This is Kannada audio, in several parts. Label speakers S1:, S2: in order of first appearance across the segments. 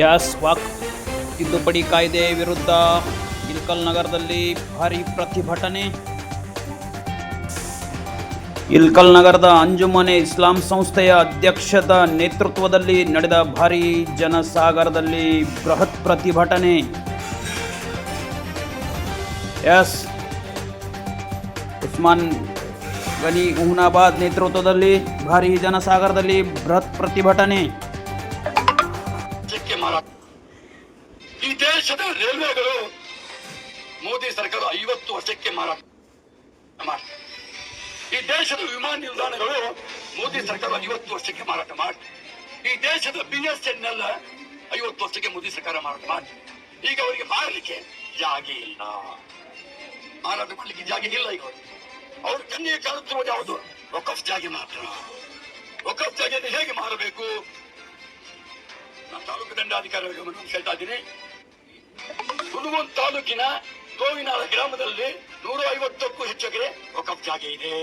S1: Yes walk. ತಿದ್ದುಪಡಿ ಕಾಯ್ದೆ ವಿರುದ್ಧ ಇಲ್ಕಲ್ ನಗರದಲ್ಲಿ ಭಾರಿ ಪ್ರತಿಭಟನೆ. ಇಲ್ಕಲ್ ನಗರದ ಅಂಜುಮನೆ ಇಸ್ಲಾಂ ಸಂಸ್ಥೆಯ ಅಧ್ಯಕ್ಷದ ನೇತೃತ್ವದಲ್ಲಿ ನಡೆದ ಭಾರಿ ಜನಸಾಗರದಲ್ಲಿ ಬೃಹತ್ ಪ್ರತಿಭಟನೆ. ಎಸ್ ಉಸ್ಮಾನ್ ಗನಿ ಉಹ್ನಾಬಾದ್ ನೇತೃತ್ವದಲ್ಲಿ ಭಾರಿ ಜನಸಾಗರದಲ್ಲಿ ಬೃಹತ್ ಪ್ರತಿಭಟನೆ.
S2: ಮಾರಾಟ ಈ ದೇಶದ ರೈಲ್ವೆಗಳು ಮೋದಿ ಸರ್ಕಾರ ಐವತ್ತು ವರ್ಷಕ್ಕೆ ಮಾರಾಟ ಮಾಡ್ತದೆ ಈ ದೇಶದ ವಿಮಾನ ನಿಲ್ದಾಣಗಳು ಮೋದಿ ಸರ್ಕಾರ ಐವತ್ತು ವರ್ಷಕ್ಕೆ ಮಾರಾಟ ಮಾಡಿ ಈ ದೇಶದ ಬಿ ಎಸ್ ಎನ್ ಎಲ್ ಐವತ್ತು ವರ್ಷಕ್ಕೆ ಮೋದಿ ಸರ್ಕಾರ ಮಾರಾಟ ಮಾಡಿ ಈಗ ಅವರಿಗೆ ಮಾರಲಿಕ್ಕೆ ಜಾಗ ಇಲ್ಲ. ಮಾರಾಟ ಮಾಡಲಿಕ್ಕೆ ಜಾಗ ಇಲ್ಲ ಈಗ ಅವ್ರ. ಕಣ್ಣಿಗೆ ಕಾಣುತ್ತಿರುವುದು ಯಾವುದು? ವಕಫ್ ಜಾಗೆ ಮಾತ್ರ. ವಕಫ್ ಜಾಗ ಹೇಗೆ ಮಾರಬೇಕು? ತಾಲೂಕು ದಂಡಾಧಿಕಾರಿ ಗಮನ ಕೇಳ್ತಾ ಇದ್ದೀನಿ. ಹುಣಗುಂದ್ ತಾಲೂಕಿನ ಗೋವಿನಾಳ ಗ್ರಾಮದಲ್ಲಿ ನೂರ ಐವತ್ತಕ್ಕೂ ಹೆಚ್ಚು ಎಕರೆ ಒಕಪ್ ಜಾಗ ಇದೆ.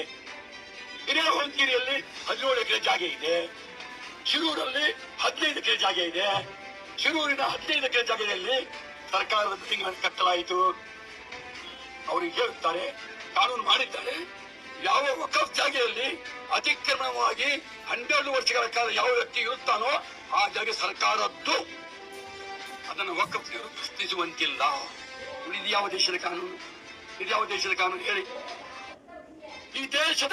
S2: ಹಿರೇಹೊಂಗಿರಿಯಲ್ಲಿ ಹದಿನೇಳು ಎಕರೆ ಜಾಗ ಇದೆ. ಶಿರೂರಲ್ಲಿ ಹದಿನೈದು ಎಕರೆ ಜಾಗ ಇದೆ. ಶಿರೂರಿನ ಹದಿನೈದು ಎಕರೆ ಜಾಗದಲ್ಲಿ ಸರ್ಕಾರದ ಬಿಲ್ಡಿಂಗ್ ಕಟ್ಟಲಾಯಿತು. ಅವರಿಗೆ ಹೇಳುತ್ತಾರೆ, ಕಾನೂನು ಮಾಡಿದ್ದಾರೆ. ಯಾವ ವಕಫ್ ಜಾಗೆಯಲ್ಲಿ ಅತಿಕ್ರಮವಾಗಿ ಹನ್ನೆರಡು ವರ್ಷಗಳ ಕಾಲ ಯಾವ ವ್ಯಕ್ತಿ ಇರುತ್ತಾನೋ ಆ ಜಾಗೆ ಸರ್ಕಾರದ್ದು ಅದನ್ನು ವಕಫ್ ಪ್ರಶ್ನಿಸುವಂತಿಲ್ಲ. ಇದು ಯಾವ ದೇಶದ ಕಾನೂನು? ಇದು ಯಾವ ದೇಶದ ಕಾನೂನು? ಹೇಳಿ. ಈ ದೇಶದ